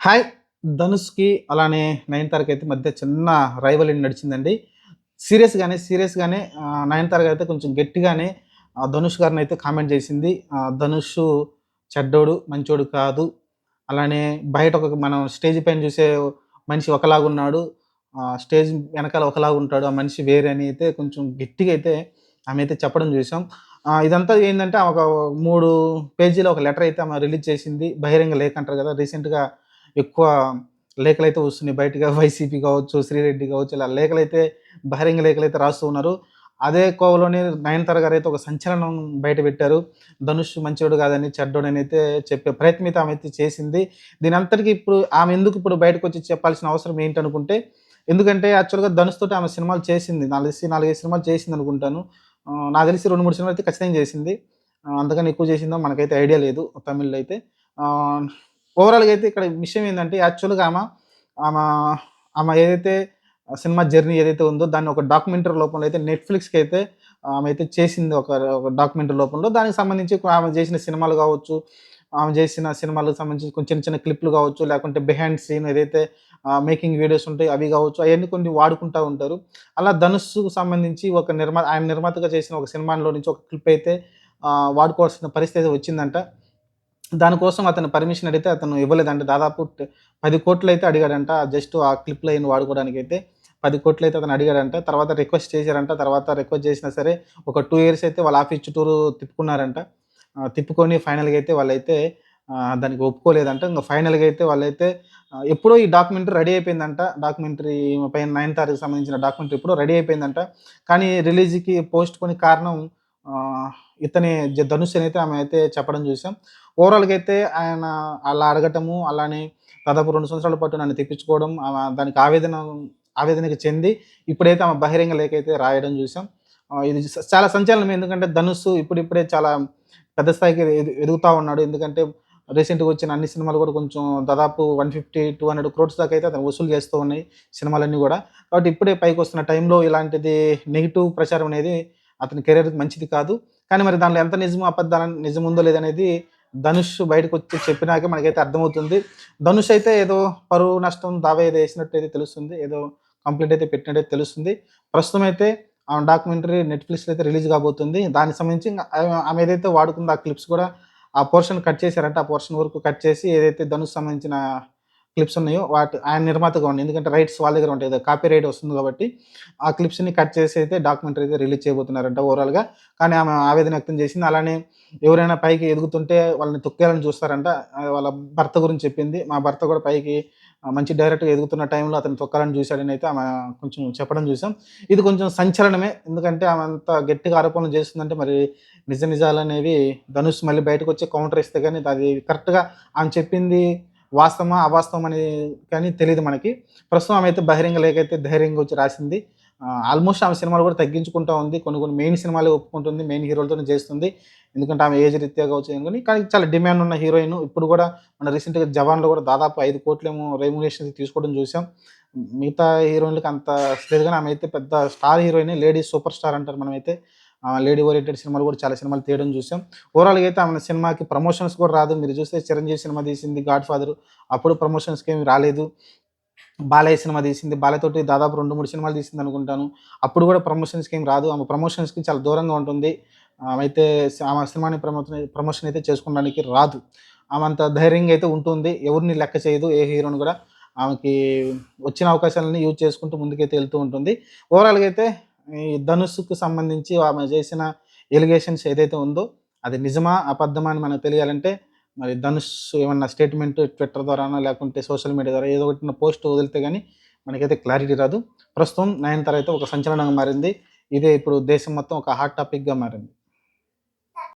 Hi ధనుష్కి అలానే నయనతారకి అయితే మధ్య చిన్న రైవల్ నడిచిందండి. సీరియస్గానే సీరియస్గానే నయనతారకి అయితే కొంచెం గట్టిగానే ఆ, ధనుష్ గారిని అయితే కామెంట్ చేసింది. ధనుష్ చెడ్డోడు మంచోడు కాదు. అలానే బయట ఒక మనం స్టేజ్ పైన చూసే మనిషి ఒకలాగా ఉన్నాడు ఆ, స్టేజ్ వెనకాల ఒకలాగా ఉంటాడు ఆ మనిషి వేరే అని అయితే కొంచెం గట్టిగా అయితే ఆమె అయితే చెప్పడం చూసాం. ఇదంతా ఏంటంటే ఆమె ఒక మూడు పేజీలో ఒక లెటర్ అయితే ఆమె రిలీజ్ చేసింది. బహిరంగ లేఖ అంటారు కదా రీసెంట్గా ఎక్కువ లేఖలు అయితే వస్తున్నాయి. బయటగా వైసీపీ కావచ్చు శ్రీరెడ్డి కావచ్చు ఇలా లేఖలు అయితే బహిరంగ లేఖలు అయితే రాస్తూ ఉన్నారు. అదే కోవలోనే నయనతార గారు అయితే ఒక సంచలనం బయట పెట్టారు. ధనుష్ మంచివాడు కాదని చెడ్డోడని అయితే చెప్పే ప్రయత్నం అయితే ఆమె అయితే చేసింది. దీని అంతటికీ ఇప్పుడు ఆమె ఎందుకు ఇప్పుడు బయటకు వచ్చి చెప్పాల్సిన అవసరం ఏంటనుకుంటే ఎందుకంటే యాక్చువల్గా ధనుష్ తోటి ఆమె సినిమాలు చేసింది. నాలుగు నాలుగైదు సినిమాలు చేసింది అనుకుంటాను నాకు తెలిసి రెండు మూడు సినిమాలు అయితే ఖచ్చితంగా చేసింది. అందుకని అంతకన్నా ఎక్కువ చేసిందో మనకైతే ఐడియా లేదు తమిళ్ళో అయితే. ఓవరాల్గా అయితే ఇక్కడ విషయం ఏంటంటే యాక్చువల్గా ఆమె ఆమె ఆమె ఏదైతే సినిమా జర్నీ ఏదైతే ఉందో దాన్ని ఒక డాక్యుమెంటరీ లోపంలో అయితే నెట్ఫ్లిక్స్కి అయితే ఆమె అయితే చేసింది ఒక డాక్యుమెంటరీ లోపంలో. దానికి సంబంధించి ఆమె చేసిన సినిమాలు కావచ్చు ఆమె చేసిన సినిమాలకు సంబంధించి కొంచెం చిన్న చిన్న క్లిప్లు కావచ్చు లేకుంటే బిహైండ్ సీన్ ఏదైతే మేకింగ్ వీడియోస్ ఉంటాయి అవి కావచ్చు అవన్నీ కొన్ని వాడుకుంటూ ఉంటారు. అలా ధనుస్సుకు సంబంధించి ఒక నిర్మా ఆయన నిర్మాతగా చేసిన ఒక సినిమాలో నుంచి ఒక క్లిప్ అయితే వాడుకోవాల్సిన పరిస్థితి అయితే వచ్చిందంట. దానికోసం అతను పర్మిషన్ అడిగితే అతను ఇవ్వలేదంట. దాదాపు పది కోట్లు అయితే అడిగాడంట. జస్ట్ ఆ క్లిప్లో అయిన వాడుకోవడానికి అయితే పది కోట్లు అయితే అతను అడిగాడంట. తర్వాత రిక్వెస్ట్ చేశారంట. తర్వాత రిక్వెస్ట్ చేసినా సరే ఒక టూ ఇయర్స్ అయితే వాళ్ళ ఆఫీస్ చుట్టూరు తిప్పుకున్నారంట. తిప్పుకొని ఫైనల్గా అయితే వాళ్ళైతే దానికి ఒప్పుకోలేదంట. ఇంకా ఫైనల్గా అయితే వాళ్ళైతే ఎప్పుడో ఈ డాక్యుమెంటరీ రెడీ అయిపోయిందంట. డాక్యుమెంటరీ పైన నైన్ తారీఖు సంబంధించిన డాక్యుమెంటరీ ఎప్పుడో రెడీ అయిపోయిందంట. కానీ రిలీజ్కి పోస్ట్ కొని కారణం ఇతని జ- ధనుష్ అని అయితే ఆమె అయితే చెప్పడం చూసాం. ఓవరాల్గా అయితే ఆయన అలా అడగటము అలానే దాదాపు రెండు సంవత్సరాల పాటు నన్ను తెప్పించుకోవడం దానికి ఆవేదన ఆవేదనకు చెంది ఇప్పుడైతే ఆమె బహిరంగ లేఖ అయితే రాయడం చూసాం. ఇది చాలా సంచలనం. ఎందుకంటే ధనుష్ ఇప్పుడిప్పుడే చాలా పెద్ద స్థాయికి ఎదుగుతూ ఎదుగుతా ఉన్నాడు. ఎందుకంటే రీసెంట్గా వచ్చిన అన్ని సినిమాలు కూడా కొంచెం దాదాపు one fifty two hundred crores దాకా అయితే అతను వసూలు చేస్తూ ఉన్నాయి సినిమాలన్నీ కూడా. కాబట్టి ఇప్పుడే పైకి వస్తున్న టైంలో ఇలాంటిది నెగిటివ్ ప్రచారం అనేది అతని కెరీర్ మంచిది కాదు. కానీ మరి దానిలో ఎంత నిజమో అబద్ధాల నిజం ఉందో లేదనేది ధనుష్ బయటకు వచ్చి చెప్పినాకే మనకైతే అర్థమవుతుంది. ధనుష్ అయితే ఏదో పరువు నష్టం దావా ఏదో వేసినట్టు అయితే తెలుస్తుంది. ఏదో కంప్లీట్ అయితే పెట్టినట్టు తెలుస్తుంది. ప్రస్తుతం అయితే ఆ డాక్యుమెంటరీ నెట్ఫ్లిక్స్లో అయితే రిలీజ్ కాబోతుంది. దానికి సంబంధించి ఆమె- ఏదైతే వాడుకుందో ఆ క్లిప్స్ కూడా ఆ పోర్షన్ కట్ చేశారంటే. ఆ పోర్షన్ వరకు కట్ చేసి ఏదైతే ధనుష్ సంబంధించిన క్లిప్స్ ఉన్నాయో వాటి ఆయన నిర్మాతగా ఉంది ఎందుకంటే రైట్స్ వాళ్ళ దగ్గర ఉంటాయి కాపీ రైట్ వస్తుంది కాబట్టి ఆ క్లిప్స్ని కట్ చేసి అయితే డాక్యుమెంటరీ అయితే రిలీజ్ చేయబోతున్నారంట ఓవరాల్గా కానీ ఆమె ఆవేదన వ్యక్తం చేసింది అలానే ఎవరైనా పైకి ఎదుగుతుంటే వాళ్ళని తొక్కేయాలని చూస్తారంట. వాళ్ళ భర్త గురించి చెప్పింది. మా భర్త కూడా పైకి మంచి డైరెక్ట్గా ఎదుగుతున్న టైంలో అతను తొక్కాలని చూశాడని అయితే ఆమె కొంచెం చెప్పడం చూసాం ఇది కొంచెం సంచలనమే ఎందుకంటే ఆమె అంత గట్టిగా ఆరోపణలు చేస్తుందంటే మరి నిజ నిజాలు అనేవి ధనుష్ మళ్ళీ బయటకు వచ్చి కౌంటర్ ఇస్తే కానీ అది కరెక్ట్గా ఆమె చెప్పింది వాస్తవమా అవాస్తవం అనేది కానీ తెలియదు మనకి. ప్రస్తుతం ఆమె అయితే బహిరంగ లేఖ అయితే ధైర్యంగా వచ్చి రాసింది. ఆల్మోస్ట్ ఆమె సినిమాలు కూడా తగ్గించుకుంటా ఉంది. కొన్ని కొన్ని మెయిన్ సినిమాలు ఒప్పుకుంటుంది మెయిన్ హీరోలతో చేస్తుంది. ఎందుకంటే ఆమె ఏజ్ రీత్యా కావచ్చు అనుకుని కానీ కానీ చాలా డిమాండ్ ఉన్న హీరోయిన్ ఇప్పుడు కూడా మన రీసెంట్గా జవాన్లో కూడా దాదాపు ఐదు కోట్లేమో రెమ్యునేషన్ తీసుకోవడం చూసాం. మిగతా హీరోయిన్లకు అంత లేదు కానీ ఆమె అయితే పెద్ద star heroine lady super star అంటారు మనమైతే. లేడీ ఓరియంటెడ్ సినిమాలు కూడా చాలా సినిమాలు తీయడం చూసాం. ఓవరాల్గా అయితే ఆమె సినిమాకి ప్రమోషన్స్ కూడా రాదు. మీరు చూస్తే చిరంజీవి సినిమా తీసింది గాడ్ ఫాదర్ అప్పుడు ప్రమోషన్స్కి ఏమి రాలేదు. బాలయ్య సినిమా తీసింది. బాలయ్యతోటి దాదాపు రెండు మూడు సినిమాలు తీసింది అనుకుంటాను. అప్పుడు కూడా ప్రమోషన్స్కి ఏం రాదు. ఆమె ప్రమోషన్స్కి చాలా దూరంగా ఉంటుంది. ఆమె అయితే ఆమె సినిమాని ప్రమోషన్ ప్రమోషన్ అయితే చేసుకోవడానికి రాదు. ఆమె అంత ధైర్యంగా అయితే ఉంటుంది. ఎవరిని లెక్క చేయదు. ఏ హీరోని కూడా ఆమెకి వచ్చిన అవకాశాలని యూజ్ చేసుకుంటూ ముందుకైతే వెళ్తూ ఉంటుంది. ఓవరాల్గా అయితే ఈ ధనుస్సుకు సంబంధించి ఆమె చేసిన ఎలిగేషన్స్ ఏదైతే ఉందో అది నిజమా అబద్ధమా అని మనకు తెలియాలంటే మరి ధనుష్ ఏమన్నా స్టేట్మెంట్ ట్విట్టర్ ద్వారానో లేకుంటే సోషల్ మీడియా ద్వారా ఏదో ఒకటి పోస్ట్ వదిలితే కానీ మనకైతే క్లారిటీ రాదు. ప్రస్తుతం నయనతార అయితే ఒక సంచలనంగా మారింది. ఇదే ఇప్పుడు దేశం మొత్తం ఒక హాట్ టాపిక్గా మారింది.